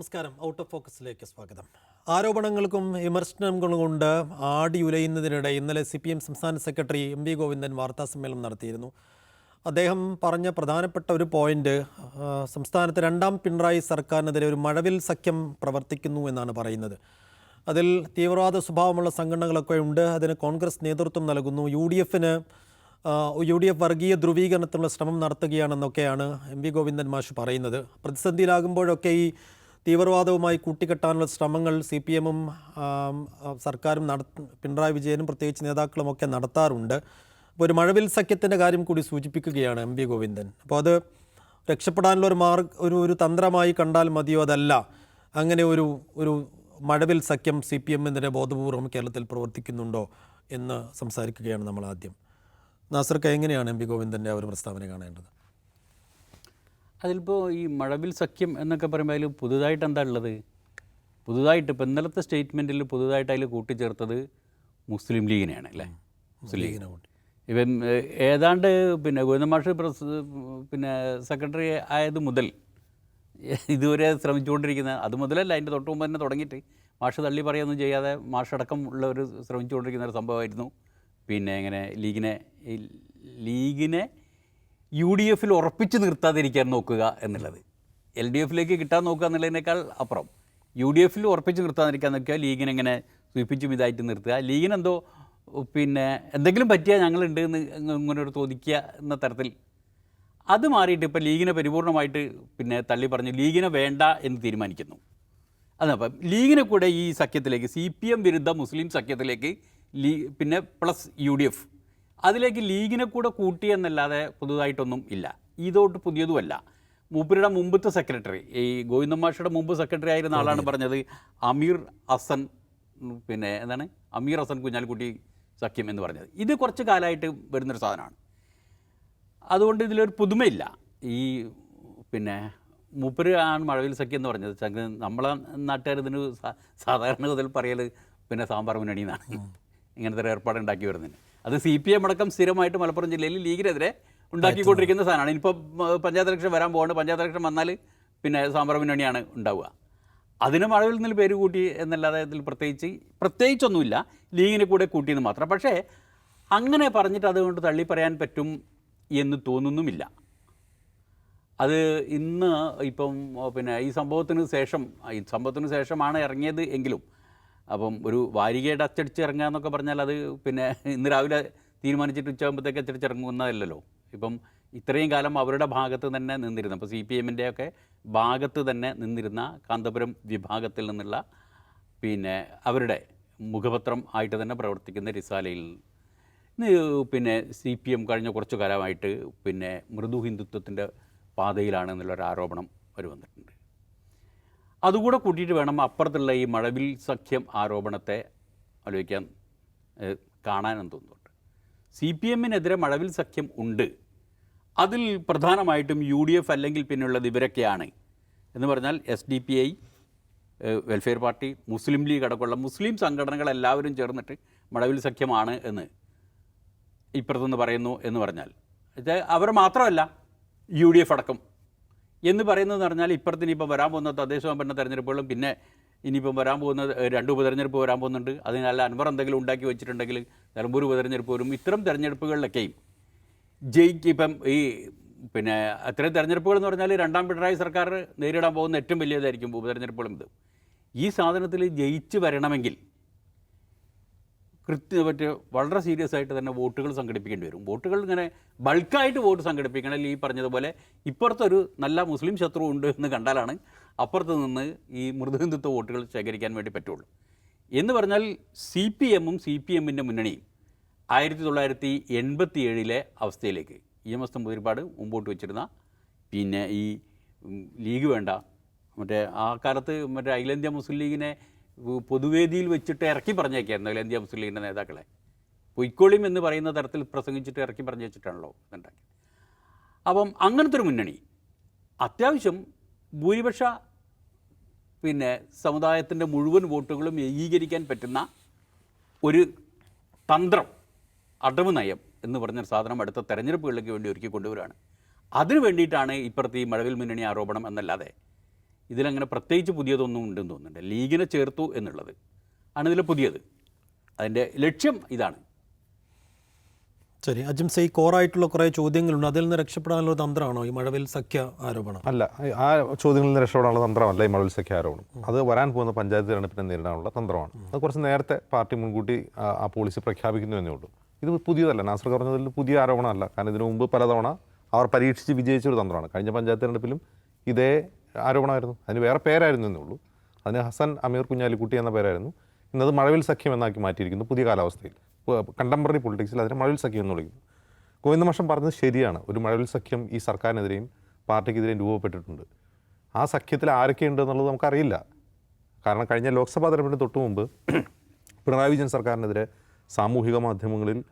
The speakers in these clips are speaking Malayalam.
നമസ്കാരം. ഔട്ട് ഓഫ് ഫോക്കസിലേക്ക് സ്വാഗതം. ആരോപണങ്ങൾക്കും വിമർശനങ്ങളും കൊണ്ട് ആടി ഉലയുന്നതിനിടെ ഇന്നലെ സി പി എം സംസ്ഥാന സെക്രട്ടറി എം വി ഗോവിന്ദൻ വാർത്താസമ്മേളനം നടത്തിയിരുന്നു. അദ്ദേഹം പറഞ്ഞ പ്രധാനപ്പെട്ട ഒരു പോയിന്റ് സംസ്ഥാനത്ത് രണ്ടാം പിണറായി സർക്കാരിനെതിരെ ഒരു മഴവിൽ സഖ്യം പ്രവർത്തിക്കുന്നു എന്നാണ് പറയുന്നത്. അതിൽ തീവ്രവാദ സ്വഭാവമുള്ള സംഘടനകളൊക്കെ ഉണ്ട്. അതിന് കോൺഗ്രസ് നേതൃത്വം നൽകുന്നു. യു ഡി എഫിന് യു ഡി എഫ് വർഗീയ ധ്രുവീകരണത്തിനുള്ള ശ്രമം നടത്തുകയാണെന്നൊക്കെയാണ് എം വി ഗോവിന്ദൻ മാഷ് പറയുന്നത്. പ്രതിസന്ധിയിലാകുമ്പോഴൊക്കെ ഈ തീവ്രവാദവുമായി കൂട്ടിക്കെട്ടാനുള്ള ശ്രമങ്ങൾ സി പി എമ്മും സർക്കാരും നട പിണറായി വിജയനും പ്രത്യേകിച്ച് നേതാക്കളുമൊക്കെ നടത്താറുണ്ട്. അപ്പോൾ ഒരു മഴവിൽ സഖ്യത്തിന്റെ കാര്യം കൂടി സൂചിപ്പിക്കുകയാണ് എം വി ഗോവിന്ദൻ. അപ്പോൾ അത് രക്ഷപ്പെടാനുള്ള ഒരു മാർഗ് ഒരു ഒരു തന്ത്രമായി കണ്ടാൽ മതിയോ അതല്ല. അങ്ങനെ ഒരു ഒരു മഴവിൽ സഖ്യം സി പി എമ്മിന്റെ ബോധപൂർവം കേരളത്തിൽ പ്രവർത്തിക്കുന്നുണ്ടോ എന്ന് സംസാരിക്കുകയാണ് നമ്മൾ ആദ്യം. നാസർക്ക് എങ്ങനെയാണ് എം പി ഗോവിന്ദന്റെ ആ ഒരു പ്രസ്താവന കാണേണ്ടത്? അതിലിപ്പോൾ ഈ മഴവിൽ സഖ്യം എന്നൊക്കെ പറയുമ്പോൾ അതിൽ പുതുതായിട്ട് എന്താ ഉള്ളത്? പുതുതായിട്ട് ഇപ്പം ഇന്നലത്തെ സ്റ്റേറ്റ്മെന്റിൽ പുതുതായിട്ട് അതിൽ കൂട്ടിച്ചേർത്തത് മുസ്ലിം ലീഗിനെയാണ് അല്ലേ? മുസ്ലിം ലീഗിനെ ഇവൻ ഇപ്പം ഏതാണ്ട് പിന്നെ ഗോവിന്ദമാഷ് പ്രസ് പിന്നെ സെക്രട്ടറി ആയത് മുതൽ ഇതുവരെ ശ്രമിച്ചുകൊണ്ടിരിക്കുന്ന അത് മുതലല്ല അതിന്റെ തൊട്ട് മുമ്പ് തന്നെ തുടങ്ങിയിട്ട്. മാഷ് തള്ളി പറയുകയൊന്നും ചെയ്യാതെ മാഷടക്കം ഉള്ളവർ ശ്രമിച്ചുകൊണ്ടിരിക്കുന്ന ഒരു സംഭവമായിരുന്നു. പിന്നെ ഇങ്ങനെ ലീഗിനെ ലീഗിനെ യു ഡി എഫിൽ ഉറപ്പിച്ച് നിർത്താതിരിക്കാൻ നോക്കുക എന്നുള്ളത്. എൽ ഡി എഫിലേക്ക് കിട്ടാൻ നോക്കുക എന്നുള്ളതിനേക്കാൾ അപ്പുറം. യു ഡി എഫിൽ ഉറപ്പിച്ച് നിർത്താതിരിക്കാൻ നോക്കുക ലീഗിനെ ഇങ്ങനെ സൂചിപ്പിച്ചും ഇതായിട്ട് നിർത്തുക. ലീഗിനെന്തോ പിന്നെ എന്തെങ്കിലും പറ്റിയാൽ ഞങ്ങളുണ്ട് എന്ന് ഇങ്ങനെ ഒരു തോന്നിക്കുക എന്ന തരത്തിൽ. അത് മാറിയിട്ട് ഇപ്പോൾ ലീഗിനെ പരിപൂർണമായിട്ട് പിന്നെ തള്ളി പറഞ്ഞു ലീഗിനെ വേണ്ട എന്ന് തീരുമാനിക്കുന്നു. അതപ്പം ലീഗിനെ കൂടെ ഈ സഖ്യത്തിലേക്ക് സി പി എം വിരുദ്ധ മുസ്ലിം സഖ്യത്തിലേക്ക് ലീ പിന്നെ പ്ലസ് യു ഡി എഫ് അതിലേക്ക് ലീഗിനെ കൂടെ കൂട്ടി എന്നല്ലാതെ പുതുതായിട്ടൊന്നും ഇല്ല. ഇതോട്ട് പുതിയതുമല്ല. മൂപ്പരുടെ മുമ്പത്തെ സെക്രട്ടറി ഈ ഗോവിന്ദമാഷയുടെ മുമ്പ് സെക്രട്ടറി ആയിരുന്ന ആളാണ് പറഞ്ഞത് അമീർ അസൻ പിന്നെ എന്താണ്? അമീർ അസൻ കുഞ്ഞാലിക്കുട്ടി സഖ്യം എന്ന് പറഞ്ഞത്. ഇത് കുറച്ച് കാലമായിട്ട് വരുന്നൊരു സാധനമാണ്. അതുകൊണ്ട് ഇതിലൊരു പുതുമയില്ല. ഈ പിന്നെ മൂപ്പര് ആണ് മഴവിൽ സഖ്യം എന്ന് പറഞ്ഞത്. നമ്മളെ നാട്ടുകാർ ഇതിന് സാധാരണ മുതൽ പറയൽ പിന്നെ സാമ്പാർ മുന്നണി എന്നാണ്. ഇങ്ങനത്തെ ഒരു ഏർപ്പാട് ഉണ്ടാക്കി വരുന്നതിന്. അത് സി പി എം അടക്കം സ്ഥിരമായിട്ട് മലപ്പുറം ജില്ലയിൽ ലീഗിനെതിരെ ഉണ്ടാക്കിക്കൊണ്ടിരിക്കുന്ന സാധനമാണ്. ഇനിയിപ്പോൾ പഞ്ചായത്ത് ഇലക്ഷൻ വരാൻ പോകുന്നുണ്ട് പഞ്ചായത്ത് ഇലക്ഷൻ വന്നാൽ പിന്നെ സാമ്പ്ര മുന്നണിയാണ് ഉണ്ടാവുക. അതിന് മഴവിൽ നിന്ന് പേര് കൂട്ടി എന്നല്ലാതെ ഇതിൽ പ്രത്യേകിച്ച് പ്രത്യേകിച്ചൊന്നുമില്ല. ലീഗിനെ കൂടെ കൂട്ടിയെന്ന് മാത്രം. പക്ഷേ അങ്ങനെ പറഞ്ഞിട്ട് അതുകൊണ്ട് തള്ളി പറയാൻ പറ്റും എന്ന് തോന്നുന്നുമില്ല. അത് ഇന്ന് ഇപ്പം പിന്നെ ഈ സംഭവത്തിന് ശേഷം ഈ സംഭവത്തിന് ശേഷമാണ് ഇറങ്ങിയത് എങ്കിലും അപ്പം ഒരു വാരികയുടെ അച്ചടിച്ചിറങ്ങുക എന്നൊക്കെ പറഞ്ഞാൽ അത് പിന്നെ ഇന്ന് രാവിലെ തീരുമാനിച്ചിട്ട് ഉച്ചയാകുമ്പോഴത്തേക്ക് അച്ചടിച്ചിറങ്ങുന്നതല്ലല്ലോ ഇപ്പം ഇത്രയും കാലം അവരുടെ ഭാഗത്ത് തന്നെ നിന്നിരുന്ന അപ്പോൾ സി പി എമ്മിന്റെ ഒക്കെ ഭാഗത്ത് തന്നെ നിന്നിരുന്ന കാന്തപുരം വിഭാഗത്തിൽ നിന്നുള്ള പിന്നെ അവരുടെ മുഖപത്രം ആയിട്ട് തന്നെ പ്രവർത്തിക്കുന്ന റിസാലയിൽ പിന്നെ സി പി എം കഴിഞ്ഞ കുറച്ചു കാലമായിട്ട് പിന്നെ മൃദു ഹിന്ദുത്വത്തിന്റെ പാതയിലാണ് എന്നുള്ളൊരു ആരോപണം അവർ വന്നിട്ടുണ്ട്. അതുകൂടെ കൂട്ടിയിട്ട് വേണം അപ്പുറത്തുള്ള ഈ മഴവിൽ സഖ്യം ആരോപണത്തെ ആലോചിക്കാൻ കാണാനെന്ന് തോന്നുന്നുണ്ട്. സി പി എമ്മിനെതിരെ മഴവിൽ സഖ്യം ഉണ്ട്. അതിൽ പ്രധാനമായിട്ടും യു ഡി എഫ് അല്ലെങ്കിൽ പിന്നെയുള്ളത് ഇവരൊക്കെയാണ്. എന്ന് പറഞ്ഞാൽ S D P I welfare party Muslim league അടക്കമുള്ള മുസ്ലിം സംഘടനകൾ എല്ലാവരും ചേർന്നിട്ട് മഴവിൽ സഖ്യമാണ് എന്ന് ഇപ്പുറത്തുനിന്ന് പറയുന്നു എന്ന് പറഞ്ഞാൽ. അവർ മാത്രമല്ല യു ഡി എഫ് അടക്കം എന്ന് പറയുന്നതെന്ന് പറഞ്ഞാൽ ഇപ്പുറത്തിന് ഇനിയിപ്പോൾ വരാൻ പോകുന്ന തദ്ദേശ സ്വയംഭരണ തെരഞ്ഞെടുപ്പുകളും പിന്നെ ഇനിയിപ്പം വരാൻ പോകുന്ന രണ്ട് ഉപതെരഞ്ഞെടുപ്പ് വരാൻ പോകുന്നുണ്ട്. അതിനല്ല അൻവർ എന്തെങ്കിലും ഉണ്ടാക്കി വെച്ചിട്ടുണ്ടെങ്കിൽ നിലമ്പൂർ ഉപതെരഞ്ഞെടുപ്പ് വരും. ഇത്തരം തെരഞ്ഞെടുപ്പുകളിലൊക്കെയും ജയിക്ക് ഇപ്പം ഈ പിന്നെ അത്തരം തെരഞ്ഞെടുപ്പുകൾ എന്ന് പറഞ്ഞാൽ രണ്ടാം പിണറായി സർക്കാർ നേരിടാൻ പോകുന്ന ഏറ്റവും വലിയതായിരിക്കും ഉപതെരഞ്ഞെടുപ്പുകളും ഇത് ഈ സാധനത്തിൽ ജയിച്ച് വരണമെങ്കിൽ കൃത്യ മറ്റേ വളരെ സീരിയസ് ആയിട്ട് തന്നെ വോട്ടുകൾ സംഘടിപ്പിക്കേണ്ടി വരും. വോട്ടുകൾ ഇങ്ങനെ ബൾക്കായിട്ട് വോട്ട് സംഘടിപ്പിക്കണം അല്ലെങ്കിൽ ഈ പറഞ്ഞതുപോലെ ഇപ്പുറത്തൊരു നല്ല മുസ്ലിം ശത്രു ഉണ്ട് എന്ന് കണ്ടാലാണ് അപ്പുറത്ത് നിന്ന് ഈ മൃദുഹിന്ദുത്വ വോട്ടുകൾ ശേഖരിക്കാൻ വേണ്ടി പറ്റുള്ളൂ. എന്ന് പറഞ്ഞാൽ സി പി എമ്മും സി പി എമ്മിന്റെ മുന്നണിയും ആയിരത്തി തൊള്ളായിരത്തി എൺപത്തി ഏഴിലെ അവസ്ഥയിലേക്ക് ഇ എം എസ് നമ്പൂതിരിപ്പാട് മുമ്പോട്ട് വെച്ചിരുന്ന പിന്നെ ഈ ലീഗ് വേണ്ട. മറ്റേ ആ കാലത്ത് മറ്റേ അഖിലേന്ത്യാ മുസ്ലിം ലീഗിനെ പൊതുവേദിയിൽ വെച്ചിട്ട് ഇറക്കി പറഞ്ഞേക്കായിരുന്നു അഖിലേന്ത്യാ മുസ്ലിം ലീഗിന്റെ നേതാക്കളെ. പൊയ്ക്കോളിയും എന്ന് പറയുന്ന തരത്തിൽ പ്രസംഗിച്ചിട്ട് ഇറക്കി പറഞ്ഞു വെച്ചിട്ടാണല്ലോ ഇതുണ്ടാക്കി അപ്പം അങ്ങനത്തെ ഒരു മുന്നണി അത്യാവശ്യം ഭൂരിപക്ഷ പിന്നെ സമുദായത്തിന്റെ മുഴുവൻ വോട്ടുകളും ഏകീകരിക്കാൻ പറ്റുന്ന ഒരു തന്ത്രം അടവ് നയം എന്ന് പറഞ്ഞൊരു സാധനം അടുത്ത തെരഞ്ഞെടുപ്പുകളിലേക്ക് വേണ്ടി ഒരുക്കി കൊണ്ടുവരികയാണ്. അതിനു വേണ്ടിയിട്ടാണ് ഇപ്പുറത്ത് ഈ മഴവിൽ മുന്നണി ആരോപണം എന്നല്ലാതെ ഇതിലങ്ങനെ പ്രത്യേകിച്ച് പുതിയതൊന്നും ഉണ്ടെന്ന് തോന്നുന്നുണ്ട്. ലീഗിനെ ചേർത്തു എന്നുള്ളത്. ആണ് ഇതിൽ പുതിയത്. അതിന്റെ ലക്ഷ്യം ഇതാണ്. ശരി അജിംസ ഈ കോറായിട്ടുള്ള കുറേ ചോദ്യങ്ങളുണ്ട്. അതിൽ നിന്ന് രക്ഷപ്പെടാനുള്ള തന്ത്രമാണോ ഈ മഴവിൽ സഖ്യ ആരോപണം? അല്ല ആ ചോദ്യങ്ങളിൽ നിന്ന് രക്ഷപ്പെടാനുള്ള തന്ത്രമല്ല ഈ മഴവിൽ സഖ്യ ആരോപണം. അത് വരാൻ പോകുന്ന പഞ്ചായത്ത് തിരഞ്ഞെടുപ്പിനെ നേരിടാനുള്ള തന്ത്രമാണ്. അത് കുറച്ച് നേരത്തെ പാർട്ടി മുൻകൂട്ടി ആ, ആ പോളിസി പ്രഖ്യാപിക്കുന്നു എന്നേ ഉള്ളൂ. ഇത് പുതിയതല്ല. നാസർ പറഞ്ഞതിൽ പുതിയ ആരോപണമല്ല. കാരണം ഇതിനു മുമ്പ് പലതവണ അവർ പരീക്ഷിച്ച് വിജയിച്ച ഒരു തന്ത്രമാണ്. കഴിഞ്ഞ പഞ്ചായത്ത് തിരഞ്ഞെടുപ്പിലും ഇതേ ആരോപണമായിരുന്നു. അതിന് വേറെ പേരായിരുന്നു എന്നേ ഉള്ളൂ. അതിന് ഹസൻ അമീർ കുഞ്ഞാലിക്കുട്ടി എന്ന പേരായിരുന്നു. ഇന്നത് മഴവിൽ സഖ്യം എന്നാക്കി മാറ്റിയിരിക്കുന്നു പുതിയ കാലാവസ്ഥയിൽ. കണ്ടംപററി പൊളിറ്റിക്സിൽ അതിനെ മഴവിൽ സഖ്യം എന്ന് വിളിക്കുന്നു. ഗോവിന്ദമാഷം പറഞ്ഞത് ശരിയാണ്. ഒരു മഴവിൽ സഖ്യം ഈ സർക്കാരിനെതിരെയും പാർട്ടിക്കെതിരെയും രൂപപ്പെട്ടിട്ടുണ്ട്. ആ സഖ്യത്തിൽ ആരൊക്കെയുണ്ട് എന്നുള്ളത് നമുക്കറിയില്ല. കാരണം കഴിഞ്ഞ ലോക്സഭാ തെരഞ്ഞെടുപ്പിന് തൊട്ട് മുമ്പ് പിണറായി വിജയൻ സർക്കാരിനെതിരെ സാമൂഹിക മാധ്യമങ്ങളിൽ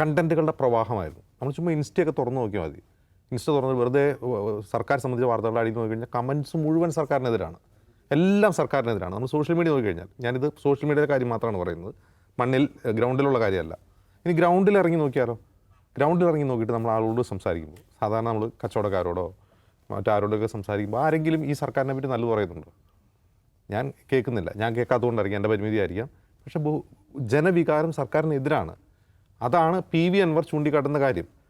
കണ്ടന്റുകളുടെ പ്രവാഹമായിരുന്നു. നമ്മൾ ചുമ്മാ ഇൻസ്റ്റയൊക്കെ തുറന്നു നോക്കിയാൽ മതി. ഇൻസ്റ്റ തുറന്ന് വെറുതെ സർക്കാർ സംബന്ധിച്ച വാർത്തകൾ അടിയിൽ നോക്കി കഴിഞ്ഞാൽ കമൻസ് മുഴുവൻ സർക്കാരിനെതിരാണ്. എല്ലാം സർക്കാരിനെതിരാണ്. നമ്മൾ സോഷ്യൽ മീഡിയ നോക്കി നോക്കിക്കഴിഞ്ഞാൽ ഞാനിത് സോഷ്യൽ മീഡിയയുടെ കാര്യം മാത്രമാണ് പറയുന്നത്. മണ്ണിൽ ഗ്രൗണ്ടിലുള്ള കാര്യമല്ല. ഇനി ഗ്രൗണ്ടിൽ ഇറങ്ങി നോക്കിയാലോ? ഗ്രൗണ്ടിൽ ഇറങ്ങി നോക്കിയിട്ട് നമ്മൾ ആളോട് സംസാരിക്കുമ്പോൾ സാധാരണ നമ്മൾ കച്ചവടക്കാരോടോ മറ്റാരോടൊക്കെ സംസാരിക്കുമ്പോൾ ആരെങ്കിലും ഈ സർക്കാരിനെ പറ്റി നല്ലത് പറയുന്നുണ്ടോ? ഞാൻ കേൾക്കുന്നില്ല. ഞാൻ കേൾക്കാത്തതുകൊണ്ടായിരിക്കും എന്റെ പരിമിതിയായിരിക്കാം. പക്ഷെ പക്ഷേ ജനവികാരം സർക്കാരിനെതിരാണ്. അതാണ് പി വി അൻവർ ചൂണ്ടിക്കാട്ടുന്ന കാര്യം.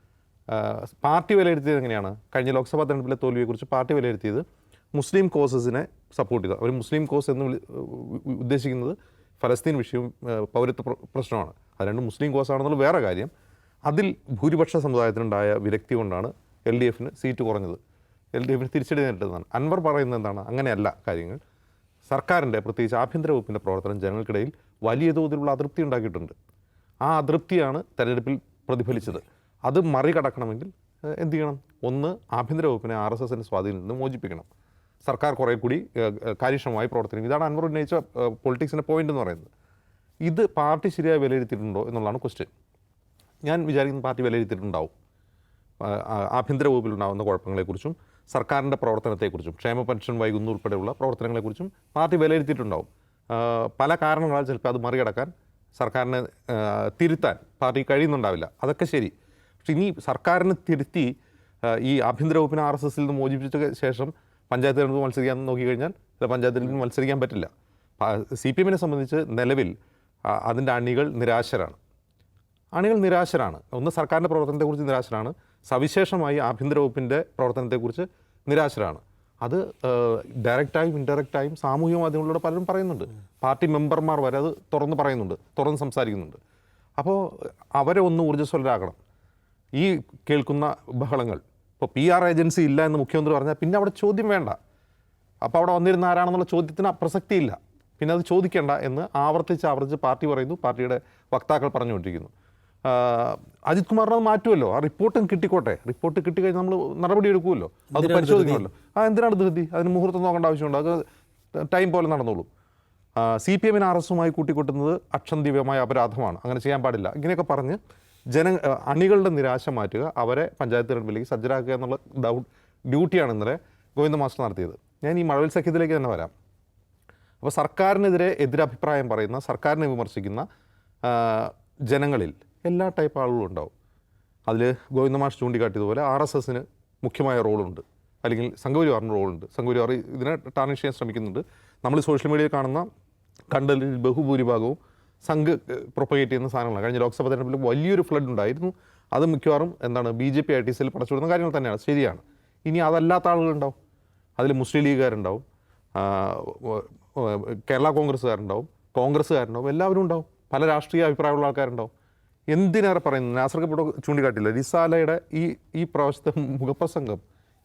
പാർട്ടി വിലയിരുത്തിയത് എങ്ങനെയാണ്? കഴിഞ്ഞ ലോക്സഭാ തെരഞ്ഞെടുപ്പിലെ തോൽവിയെക്കുറിച്ച് പാർട്ടി വിലയിരുത്തിയത് മുസ്ലിം കോസസിനെ സപ്പോർട്ട് ചെയ്തു അവർ മുസ്ലിം കോസ് എന്ന് ഉദ്ദേശിക്കുന്നത് ഫലസ്തീൻ വിഷയവും പൗരത്വ പ്രശ്നമാണ്. അത് രണ്ട് മുസ്ലിം കോസ് ആണെന്നുള്ള വേറെ കാര്യം. അതിൽ ഭൂരിപക്ഷ സമുദായത്തിനുണ്ടായ വിരക്തി കൊണ്ടാണ് എൽ ഡി എഫിന് സീറ്റ് കുറഞ്ഞത്. എൽ ഡി എഫിന് തിരിച്ചടി നേരിട്ടതാണ് അൻവർ പറയുന്നത് എന്താണ്? അങ്ങനെയല്ല കാര്യങ്ങൾ. സർക്കാരിന്റെ പ്രത്യേകിച്ച് ആഭ്യന്തര വകുപ്പിന്റെ പ്രവർത്തനം ജനങ്ങൾക്കിടയിൽ വലിയ തോതിലുള്ള അതൃപ്തി ഉണ്ടാക്കിയിട്ടുണ്ട്. ആ അതൃപ്തിയാണ് തെരഞ്ഞെടുപ്പിൽ പ്രതിഫലിച്ചത്. അത് മറികടക്കണമെങ്കിൽ എന്ത് ചെയ്യണം? ഒന്ന് ആഭ്യന്തര വകുപ്പിനെ ആർ എസ് എസിന്റെ സ്വാധീനത്തിൽ നിന്ന് മോചിപ്പിക്കണം. സർക്കാർ കുറേ കൂടി കാര്യക്ഷമമായി പ്രവർത്തിക്കും ഇതാണ് അൻവർ ഉന്നയിച്ച പൊളിറ്റിക്സിന്റെ പോയിന്റ് എന്ന് പറയുന്നത്. ഇത് പാർട്ടി ശരിയായി വിലയിരുത്തിയിട്ടുണ്ടോ എന്നുള്ളതാണ് ക്വസ്റ്റ്യൻ ഞാൻ വിചാരിക്കുന്ന പാർട്ടി വിലയിരുത്തിയിട്ടുണ്ടാവും. ആഭ്യന്തര വകുപ്പിലുണ്ടാകുന്ന കുഴപ്പങ്ങളെക്കുറിച്ചും സർക്കാരിന്റെ പ്രവർത്തനത്തെക്കുറിച്ചും ക്ഷേമ പെൻഷൻ വൈകുന്നു ഉൾപ്പെടെയുള്ള പ്രവർത്തനങ്ങളെക്കുറിച്ചും പാർട്ടി വിലയിരുത്തിയിട്ടുണ്ടാവും. പല കാരണങ്ങളാൽ ചിലപ്പോൾ അത് മറികടക്കാൻ സർക്കാരിനെ തിരുത്താൻ പാർട്ടി കഴിയുന്നുണ്ടാവില്ല. അതൊക്കെ ശരി. പക്ഷെ ഇനി സർക്കാരിനെ തിരുത്തി ഈ ആഭ്യന്തര വകുപ്പിനെ ആർ എസ് എസിൽ നിന്ന് മോചിപ്പിച്ച ശേഷം പഞ്ചായത്ത് തിരഞ്ഞെടുപ്പ് മത്സരിക്കാൻ നോക്കിക്കഴിഞ്ഞാൽ ചില പഞ്ചായത്ത് നിന്ന് മത്സരിക്കാൻ പറ്റില്ല. സി പി എമ്മിനെ സംബന്ധിച്ച് നിലവിൽ അതിന്റെ അണികൾ നിരാശരാണ്. അണികൾ നിരാശരാണ്. ഒന്ന് സർക്കാരിന്റെ പ്രവർത്തനത്തെക്കുറിച്ച് നിരാശരാണ്. സവിശേഷമായി ആഭ്യന്തര വകുപ്പിന്റെ പ്രവർത്തനത്തെക്കുറിച്ച് നിരാശരാണ്. അത് ഡയറക്റ്റായും ഇൻഡയറക്റ്റായും സാമൂഹിക മാധ്യമങ്ങളിലൂടെ പലരും പറയുന്നുണ്ട്. പാർട്ടി മെമ്പർമാർ വരെ അത് തുറന്ന് പറയുന്നുണ്ട് തുറന്ന് സംസാരിക്കുന്നുണ്ട്. അപ്പോൾ അവരെ ഒന്ന് ഊർജസ്വലരാക്കണം. ഈ കേൾക്കുന്ന ബഹളങ്ങൾ. ഇപ്പോൾ പി ആർ ഏജൻസി ഇല്ല എന്ന് മുഖ്യമന്ത്രി പറഞ്ഞാൽ പിന്നെ അവിടെ ചോദ്യം വേണ്ട. അപ്പോൾ അവിടെ വന്നിരുന്ന ആരാണെന്നുള്ള ചോദ്യത്തിന് പ്രസക്തിയില്ല. പിന്നെ അത് ചോദിക്കേണ്ട എന്ന് ആവർത്തിച്ച് ആവർത്തിച്ച് പാർട്ടി പറയുന്നു. പാർട്ടിയുടെ വക്താക്കൾ പറഞ്ഞുകൊണ്ടിരിക്കുന്നു. അജിത് കുമാറിനെ അത് മാറ്റുമല്ലോ. ആ റിപ്പോർട്ടും കിട്ടിക്കോട്ടെ. റിപ്പോർട്ട് കിട്ടിക്കഴിഞ്ഞാൽ നമ്മൾ നടപടി എടുക്കുമല്ലോ. അത് പരിശോധിക്കുമല്ലോ ആ എന്തിനാണ് ധൃതി? അതിന് മുഹൂർത്തം നോക്കേണ്ട ആവശ്യമുണ്ട്. അത് ടൈം പോലെ നടന്നോളൂ. സി പി എമ്മിന് ആർ എസുമായി കൂട്ടിക്കൊട്ടുന്നത് അക്ഷന്തിവ്യമായ അപരാധമാണ്. അങ്ങനെ ചെയ്യാൻ പാടില്ല. ഇങ്ങനെയൊക്കെ പറഞ്ഞ് ജന അണികളുടെ നിരാശ മാറ്റുക അവരെ പഞ്ചായത്ത് തിരഞ്ഞെടുപ്പിലേക്ക് സജ്ജരാക്കുക എന്നുള്ള ഡൗട്ട് ഡ്യൂട്ടിയാണ് ഇന്നലെ ഗോവിന്ദ മാസ്റ്റർ നടത്തിയത്. ഞാൻ ഈ മഴവിൽ സഖ്യത്തിലേക്ക് തന്നെ വരാം. അപ്പോൾ സർക്കാരിനെതിരെ എതിരഭിപ്രായം പറയുന്ന സർക്കാരിനെ വിമർശിക്കുന്ന ജനങ്ങളിൽ എല്ലാ ടൈപ്പ് ആളുകളും ഉണ്ടാവും. അതിൽ ഗോവിന്ദമാഷ് ചൂണ്ടിക്കാട്ടിയതുപോലെ ആർ എസ് എസിന് മുഖ്യമായ റോളുണ്ട്. അല്ലെങ്കിൽ സംഘപരിവാറിന് റോളുണ്ട്. സംഘപരിവാർ ഇതിനെ ടാർണിഷ് ചെയ്യാൻ ശ്രമിക്കുന്നുണ്ട്. നമ്മൾ സോഷ്യൽ മീഡിയയിൽ കാണുന്ന കണ്ടലിൽ ബഹുഭൂരിഭാഗവും സംഘ് പ്രൊപ്പഗേറ്റ് ചെയ്യുന്ന സാധനങ്ങളാണ്. കഴിഞ്ഞ ലോക്സഭാ തെരഞ്ഞെടുപ്പിൽ വലിയൊരു ഫ്ലഡ് ഉണ്ടായിരുന്നു. അത് മിക്കവാറും എന്താണ് B J P I T സിയിൽ പടച്ചുവിടുന്ന കാര്യങ്ങൾ തന്നെയാണ്. ശരിയാണ്. ഇനി അതല്ലാത്ത ആളുകളുണ്ടാവും. അതിൽ മുസ്ലിം ലീഗുകാരുണ്ടാവും. കേരള കോൺഗ്രസ്സുകാരുണ്ടാവും. കോൺഗ്രസ്സുകാരുണ്ടാവും. എല്ലാവരും ഉണ്ടാവും. പല രാഷ്ട്രീയ അഭിപ്രായമുള്ള ആൾക്കാരുണ്ടാവും. എന്തിനേറെ പറയുന്നത്? നാസർക്ക് ഇപ്പോൾ ചൂണ്ടിക്കാട്ടില്ല. റിസാലയുടെ ഈ ഈ പ്രാവശ്യത്തെ മുഖപ്രസംഗം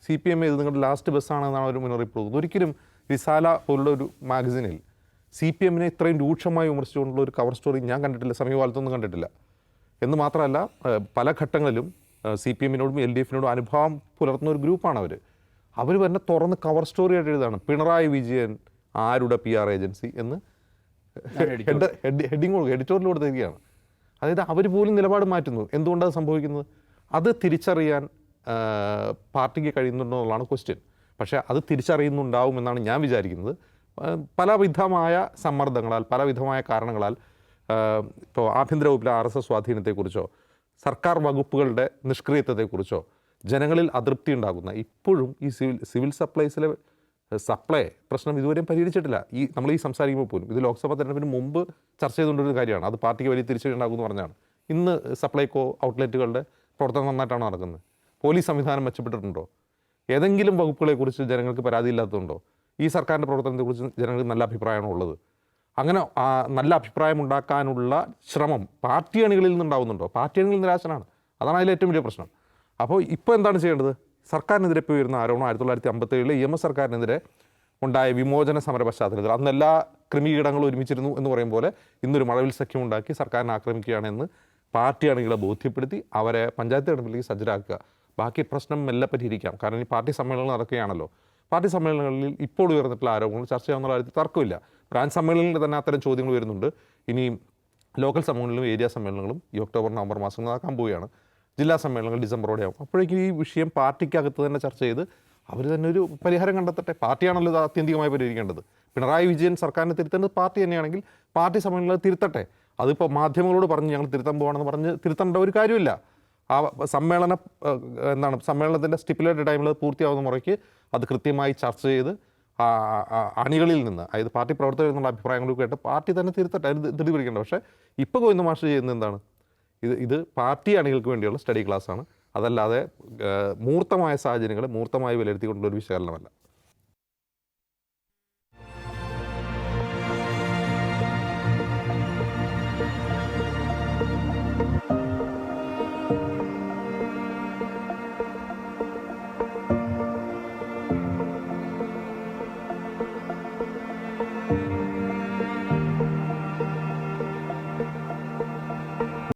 സി പി എം ഇത് നിങ്ങളുടെ ലാസ്റ്റ് ബസ്സാണെന്നാണ് അവർ മുന്നറിയിപ്പ് കൊടുക്കുന്നത്. ഒരിക്കലും റിസാല പോലുള്ള ഒരു മാഗസിനിൽ സി പി എമ്മിനെ ഇത്രയും രൂക്ഷമായി വിമർശിച്ചുകൊണ്ടുള്ള ഒരു കവർ സ്റ്റോറി ഞാൻ കണ്ടിട്ടില്ല സമീപകാലത്തൊന്നും കണ്ടിട്ടില്ല. എന്ന് മാത്രമല്ല പല ഘട്ടങ്ങളിലും സി പി എമ്മിനോടും എൽ ഡി എഫിനോടും അനുഭാവം പുലർത്തുന്ന ഒരു ഗ്രൂപ്പാണ് അവർ അവർ തന്നെ തുറന്ന് കവർ സ്റ്റോറി ആയിട്ട് എഴുതാണ്. പിണറായി വിജയൻ ആരുടെ പി ആർ ഏജൻസി എന്ന് ഹെഡ് ഹെഡിങ് കൊടുക്കുക എഡിറ്റോറിയൽ കൊടുത്തിരിക്കുകയാണ്. അതായത് അവർ പോലും നിലപാട് മാറ്റുന്നു. എന്തുകൊണ്ടത് സംഭവിക്കുന്നത്? അത് തിരിച്ചറിയാൻ പാർട്ടിക്ക് കഴിയുന്നുണ്ടോ എന്നുള്ളതാണ് ക്വസ്റ്റ്യൻ പക്ഷേ അത് തിരിച്ചറിയുന്നുണ്ടാവും എന്നാണ് ഞാൻ വിചാരിക്കുന്നത്. പലവിധമായ സമ്മർദ്ദങ്ങളാൽ പലവിധമായ കാരണങ്ങളാൽ ഇപ്പോൾ ആഭ്യന്തര വകുപ്പിലെ ആർ എസ് എസ് സ്വാധീനത്തെക്കുറിച്ചോ സർക്കാർ വകുപ്പുകളുടെ നിഷ്ക്രിയത്വത്തെക്കുറിച്ചോ ജനങ്ങളിൽ അതൃപ്തി ഉണ്ടാകുന്ന ഇപ്പോഴും ഈ സിവിൽ സിവിൽ സപ്ലൈസിലെ സപ്ലൈ പ്രശ്നം ഇതുവരെയും പരിഹരിച്ചിട്ടില്ല. ഈ നമ്മൾ ഈ സംസാരിക്കുമ്പോൾ പോലും ഇത് ലോക്സഭാ തെരഞ്ഞെടുപ്പിന് മുമ്പ് ചർച്ച ചെയ്തുകൊണ്ടൊരു കാര്യമാണ് അത് പാർട്ടിക്ക് വലിയ തിരിച്ചടി ഉണ്ടാകുമെന്ന് പറഞ്ഞാണ്. ഇന്ന് സപ്ലൈകോ ഔട്ട്ലെറ്റുകളുടെ പ്രവർത്തനം നന്നായിട്ടാണ് നടക്കുന്നത്? പോലീസ് സംവിധാനം മെച്ചപ്പെട്ടിട്ടുണ്ടോ? ഏതെങ്കിലും വകുപ്പുകളെക്കുറിച്ച് ജനങ്ങൾക്ക് പരാതിയില്ലാത്തതുണ്ടോ? ഈ സർക്കാരിന്റെ പ്രവർത്തനത്തെക്കുറിച്ച് ജനങ്ങൾക്ക് നല്ല അഭിപ്രായമാണ് ഉള്ളത്. അങ്ങനെ നല്ല അഭിപ്രായം ഉണ്ടാക്കാനുള്ള ശ്രമം പാർട്ടി അണികളിൽ നിന്നുണ്ടാവുന്നുണ്ടോ? പാർട്ടി അണികൾ നിരാശനാണ്. അതാണ് അതിലെ ഏറ്റവും വലിയ പ്രശ്നം. അപ്പോൾ ഇപ്പോൾ എന്താണ് ചെയ്യേണ്ടത്? സർക്കാരിനെതിരെ ഇപ്പോൾ വരുന്ന ആരോപണം ആയിരത്തി തൊള്ളായിരത്തി അമ്പത്തേഴിലെ ഇ എം എസ് സർക്കാരിനെതിരെ ഉണ്ടായ വിമോചന സമര പശ്ചാത്തലത്തിൽ അന്ന് എല്ലാ ക്രിമികീടങ്ങളും ഒരുമിച്ചിരുന്നു എന്ന് പറയും പോലെ ഇന്നൊരു മഴവിൽ സഖ്യം ഉണ്ടാക്കി സർക്കാരിനെ ആക്രമിക്കുകയാണെന്ന് പാർട്ടി അണികളെ ബോധ്യപ്പെടുത്തി അവരെ പഞ്ചായത്ത് തെരഞ്ഞെടുപ്പിലേക്ക് സജ്ജരാക്കുക. ബാക്കി പ്രശ്നം മെല്ലെ പരിഹരിക്കാം. കാരണം ഈ പാർട്ടി സമ്മേളനം നടക്കുകയാണല്ലോ. പാർട്ടി സമ്മേളനങ്ങളിൽ ഇപ്പോൾ ഉയർന്നിട്ടുള്ള ആരോപണങ്ങൾ ചർച്ച ചെയ്യാവുന്ന കാര്യത്തിൽ തർക്കമില്ല. ബ്രാഞ്ച് സമ്മേളനങ്ങളിൽ തന്നെ അത്തരം ചോദ്യങ്ങൾ വരുന്നുണ്ട്. ഇനി ലോക്കൽ സമ്മേളനങ്ങളും ഏരിയ സമ്മേളനങ്ങളും ഈ ഒക്ടോബർ നവംബർ മാസം നടക്കാൻ പോവുകയാണ്. ജില്ലാ സമ്മേളനങ്ങൾ ഡിസംബറോടെ ആവും. അപ്പോഴേക്കും ഈ വിഷയം പാർട്ടിക്കകത്ത് തന്നെ ചർച്ച ചെയ്ത് അവർ തന്നെ ഒരു പരിഹാരം കണ്ടെത്തട്ടെ. പാർട്ടിയാണല്ലോ ഇത് ആത്യന്തികമായി പരിഹരിക്കേണ്ടത്. പിണറായി വിജയൻ സർക്കാരിനെ തിരുത്തേണ്ടത് പാർട്ടി തന്നെയാണെങ്കിൽ പാർട്ടി സമ്മേളനങ്ങൾ തിരുത്തട്ടെ. അതിപ്പോൾ മാധ്യമങ്ങളോട് പറഞ്ഞ് ഞങ്ങൾ തിരുത്താൻ പോകണമെന്ന് പറഞ്ഞ് തിരുത്തേണ്ട ഒരു കാര്യമില്ല. ആ സമ്മേളന എന്താണ് സമ്മേളനത്തിന്റെ സ്റ്റിപ്പുലേറ്റഡ് ടൈമിൽ പൂർത്തിയാവുന്ന മുറയ്ക്ക് അത് കൃത്യമായി ചർച്ച ചെയ്ത് അണികളിൽ നിന്ന് അതായത് പാർട്ടി പ്രവർത്തകരിൽ നിന്നുള്ള അഭിപ്രായങ്ങൾ കേട്ട് പാർട്ടി തന്നെ തിരുത്തട്ടെ അതിന് ധൃതി പിടിക്കേണ്ട പക്ഷേ ഇപ്പോൾ ഗോവിന്ദ മാഷ് ചെയ്യുന്നത് എന്താണ്? ഇത് ഇത് പാർട്ടി അണികൾക്ക് വേണ്ടിയുള്ള സ്റ്റഡി ക്ലാസ്സാണ്. അതല്ലാതെ മൂർത്തമായ സാഹചര്യങ്ങൾ മൂർത്തമായി വിലയിരുത്തിക്കൊണ്ടുള്ള ഒരു വിശകലനമല്ല.